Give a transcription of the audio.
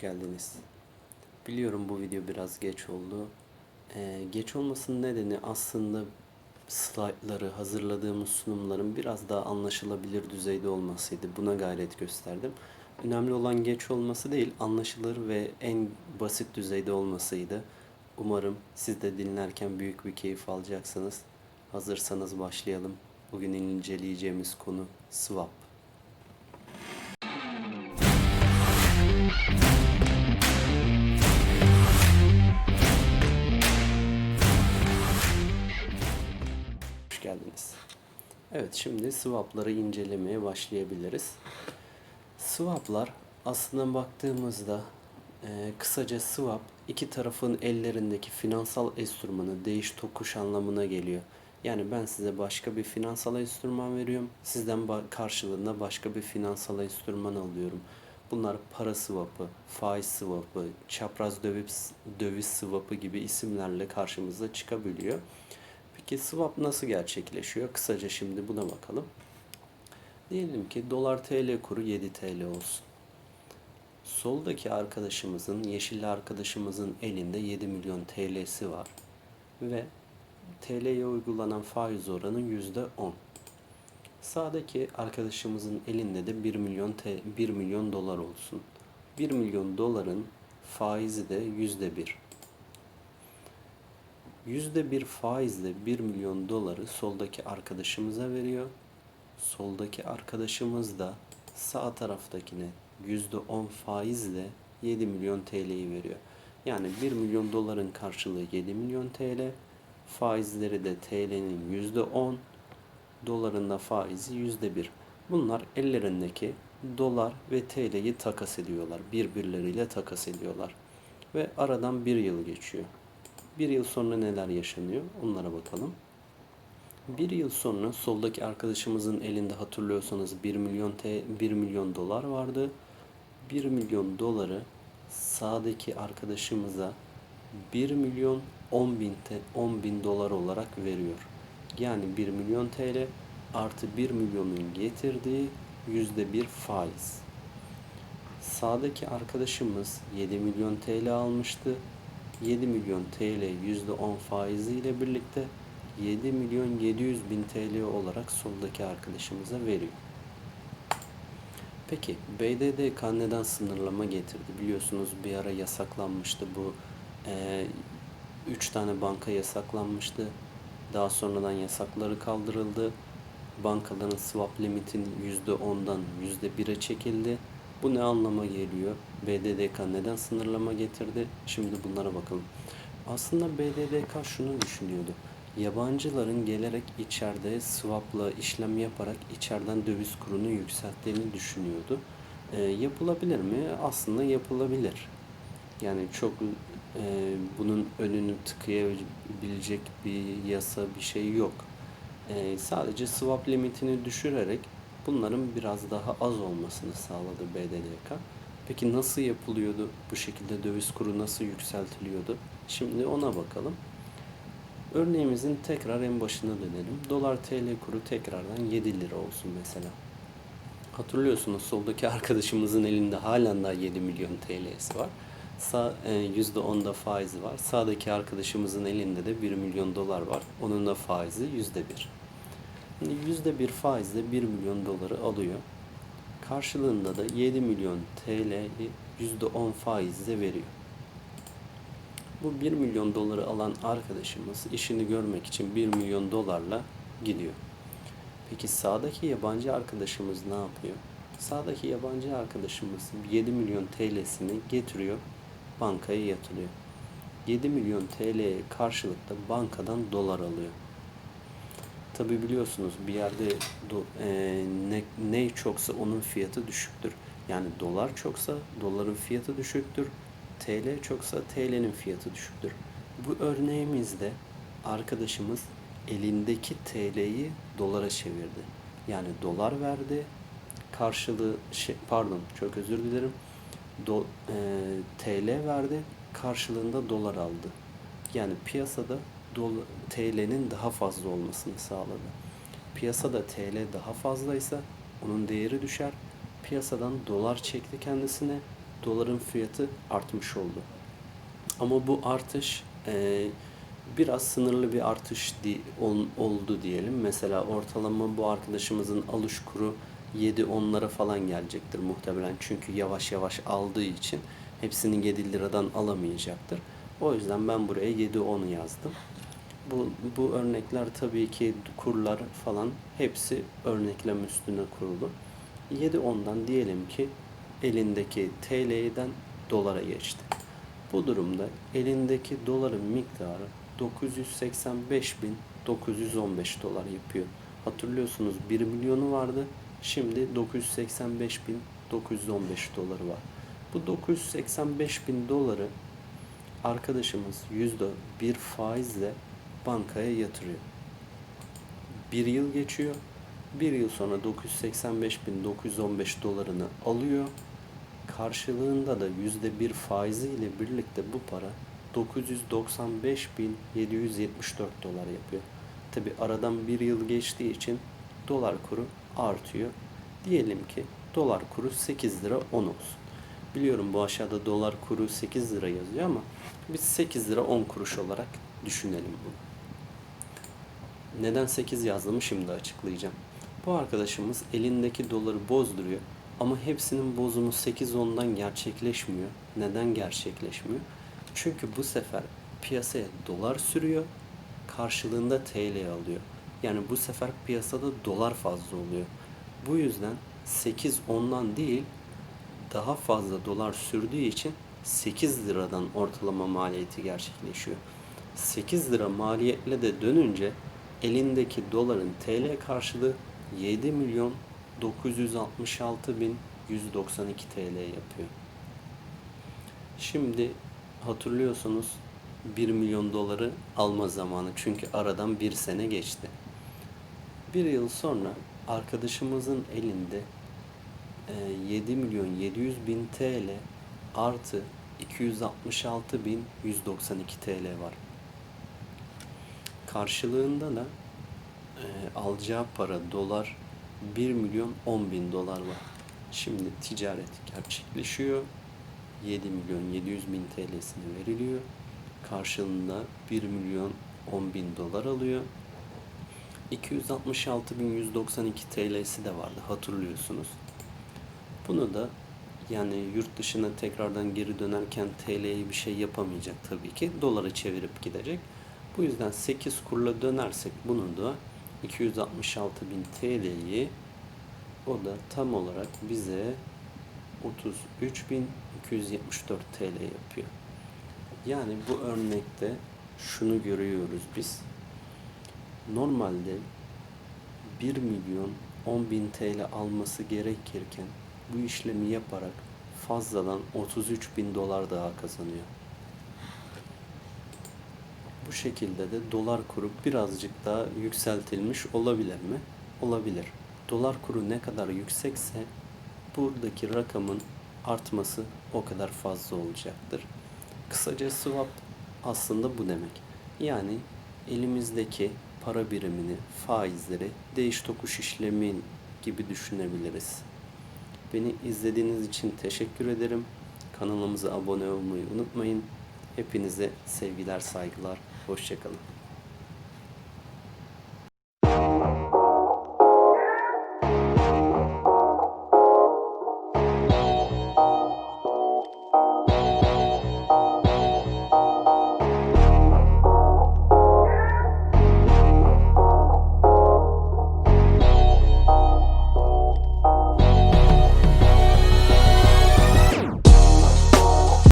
geldiniz. Biliyorum bu video biraz geç oldu. Ee, geç olmasının nedeni aslında slaytları, hazırladığımız sunumların biraz daha anlaşılabilir düzeyde olmasıydı. Buna gayret gösterdim. Önemli olan geç olması değil, anlaşılır ve en basit düzeyde olmasıydı. Umarım siz de dinlerken büyük bir keyif alacaksınız. Hazırsanız başlayalım. Bugün inceleyeceğimiz konu swap. Evet şimdi swapları incelemeye başlayabiliriz. Swaplar aslında baktığımızda e, kısaca swap iki tarafın ellerindeki finansal enstrümanı değiş tokuş anlamına geliyor. Yani ben size başka bir finansal enstrüman veriyorum. Sizden karşılığında başka bir finansal enstrüman alıyorum. Bunlar para swap'ı, faiz swap'ı, çapraz döviz, döviz swap'ı gibi isimlerle karşımıza çıkabiliyor. Peki swap nasıl gerçekleşiyor? Kısaca şimdi buna bakalım. Diyelim ki dolar TL kuru 7 TL olsun. Soldaki arkadaşımızın, yeşilli arkadaşımızın elinde 7 milyon TL'si var. Ve TL'ye uygulanan faiz oranı %10. Sağdaki arkadaşımızın elinde de 1 milyon T 1 milyon dolar olsun. 1 milyon doların faizi de %1. %1 faizle 1 milyon doları soldaki arkadaşımıza veriyor. Soldaki arkadaşımız da sağ taraftakine %10 faizle 7 milyon TL'yi veriyor. Yani 1 milyon doların karşılığı 7 milyon TL. Faizleri de TL'nin %10, doların da faizi %1. Bunlar ellerindeki dolar ve TL'yi takas ediyorlar. Birbirleriyle takas ediyorlar. Ve aradan bir yıl geçiyor. Bir yıl sonra neler yaşanıyor onlara bakalım. Bir yıl sonra soldaki arkadaşımızın elinde hatırlıyorsanız 1 milyon T 1 milyon dolar vardı. 1 milyon doları sağdaki arkadaşımıza 1 milyon 10 bin, te- 10 bin dolar olarak veriyor. Yani 1 milyon TL artı 1 milyonun getirdiği yüzde bir faiz. Sağdaki arkadaşımız 7 milyon TL almıştı. 7 milyon TL %10 faiziyle birlikte 7 milyon 700 bin TL olarak soldaki arkadaşımıza veriyor. Peki BDDK neden sınırlama getirdi? Biliyorsunuz bir ara yasaklanmıştı bu 3 tane banka yasaklanmıştı. Daha sonradan yasakları kaldırıldı. Bankaların swap limitinin %10'dan %1'e çekildi. Bu ne anlama geliyor? BDDK neden sınırlama getirdi? Şimdi bunlara bakalım. Aslında BDDK şunu düşünüyordu. Yabancıların gelerek içeride swapla işlem yaparak içeriden döviz kurunu yükselttiğini düşünüyordu. Ee, yapılabilir mi? Aslında yapılabilir. Yani çok e, bunun önünü tıkayabilecek bir yasa bir şey yok. E, sadece swap limitini düşürerek bunların biraz daha az olmasını sağladı BDDK. Peki nasıl yapılıyordu? Bu şekilde döviz kuru nasıl yükseltiliyordu? Şimdi ona bakalım. Örneğimizin tekrar en başına dönelim. Dolar TL kuru tekrardan 7 lira olsun mesela. Hatırlıyorsunuz soldaki arkadaşımızın elinde halen daha 7 milyon TL'si var. Sağ e, %10'da faizi var. Sağdaki arkadaşımızın elinde de 1 milyon dolar var. Onun da faizi %1. Şimdi %1 faizle 1 milyon doları alıyor. Karşılığında da 7 milyon TL'yi %10 faizle veriyor. Bu 1 milyon doları alan arkadaşımız işini görmek için 1 milyon dolarla gidiyor. Peki sağdaki yabancı arkadaşımız ne yapıyor? Sağdaki yabancı arkadaşımız 7 milyon TL'sini getiriyor, bankaya yatırıyor. 7 milyon TL'ye karşılıkta bankadan dolar alıyor. Tabi biliyorsunuz bir yerde do, e, ne, ne çoksa onun fiyatı düşüktür. Yani dolar çoksa doların fiyatı düşüktür. TL çoksa TL'nin fiyatı düşüktür. Bu örneğimizde arkadaşımız elindeki TL'yi dolara çevirdi. Yani dolar verdi. Karşılığı şey, pardon çok özür dilerim. Do, e, TL verdi. Karşılığında dolar aldı. Yani piyasada TL'nin daha fazla olmasını sağladı. Piyasada TL daha fazlaysa onun değeri düşer. Piyasadan dolar çekti kendisine. doların fiyatı artmış oldu. Ama bu artış e, biraz sınırlı bir artış di, ol- oldu diyelim. Mesela ortalama bu arkadaşımızın alış kuru 7-10'lara falan gelecektir muhtemelen. Çünkü yavaş yavaş aldığı için hepsini 7 liradan alamayacaktır. O yüzden ben buraya 7-10'u yazdım. Bu, bu örnekler tabii ki kurlar falan hepsi örneklem üstüne kurulu. 7-10'dan diyelim ki elindeki TL'den dolara geçti. Bu durumda elindeki doların miktarı 985.915 dolar yapıyor. Hatırlıyorsunuz 1 milyonu vardı. Şimdi 985.915 doları var. Bu 985.000 doları arkadaşımız yüzde bir faizle bankaya yatırıyor. Bir yıl geçiyor. Bir yıl sonra 985.915 dolarını alıyor. Karşılığında da yüzde bir faiziyle birlikte bu para 995.774 dolar yapıyor. Tabi aradan bir yıl geçtiği için dolar kuru artıyor. Diyelim ki dolar kuru 8 lira 10 olsun. Biliyorum bu aşağıda dolar kuru 8 lira yazıyor ama biz 8 lira 10 kuruş olarak düşünelim bunu. Neden 8 yazdığımı şimdi açıklayacağım. Bu arkadaşımız elindeki doları bozduruyor ama hepsinin bozumu 8-10'dan gerçekleşmiyor. Neden gerçekleşmiyor? Çünkü bu sefer piyasaya dolar sürüyor, karşılığında TL alıyor. Yani bu sefer piyasada dolar fazla oluyor. Bu yüzden 8-10'dan değil daha fazla dolar sürdüğü için 8 liradan ortalama maliyeti gerçekleşiyor. 8 lira maliyetle de dönünce elindeki doların TL karşılığı 7 milyon 966 bin 192 TL yapıyor. Şimdi hatırlıyorsunuz 1 milyon doları alma zamanı çünkü aradan bir sene geçti. Bir yıl sonra arkadaşımızın elinde e, 7 milyon 700 bin TL artı 266 bin 192 TL var. Karşılığında da e, alacağı para dolar 1 milyon 10 bin dolar var. Şimdi ticaret gerçekleşiyor. 7 milyon 700 bin TL'sini veriliyor. Karşılığında 1 milyon 10 bin dolar alıyor. 266.192 TL'si de vardı hatırlıyorsunuz. Bunu da yani yurt dışına tekrardan geri dönerken TL'ye bir şey yapamayacak tabii ki. Dolara çevirip gidecek. Bu yüzden 8 kurla dönersek bunu da 266.000 TL'yi o da tam olarak bize 33.274 TL yapıyor. Yani bu örnekte şunu görüyoruz biz. Normalde 1 milyon 10 bin TL alması gerekirken bu işlemi yaparak fazladan 33 bin dolar daha kazanıyor. Bu şekilde de dolar kuru birazcık daha yükseltilmiş olabilir mi? Olabilir. Dolar kuru ne kadar yüksekse buradaki rakamın artması o kadar fazla olacaktır. Kısaca swap aslında bu demek. Yani elimizdeki para birimini, faizleri değiş tokuş işlemi gibi düşünebiliriz. Beni izlediğiniz için teşekkür ederim. Kanalımıza abone olmayı unutmayın. Hepinize sevgiler, saygılar. Hoşçakalın.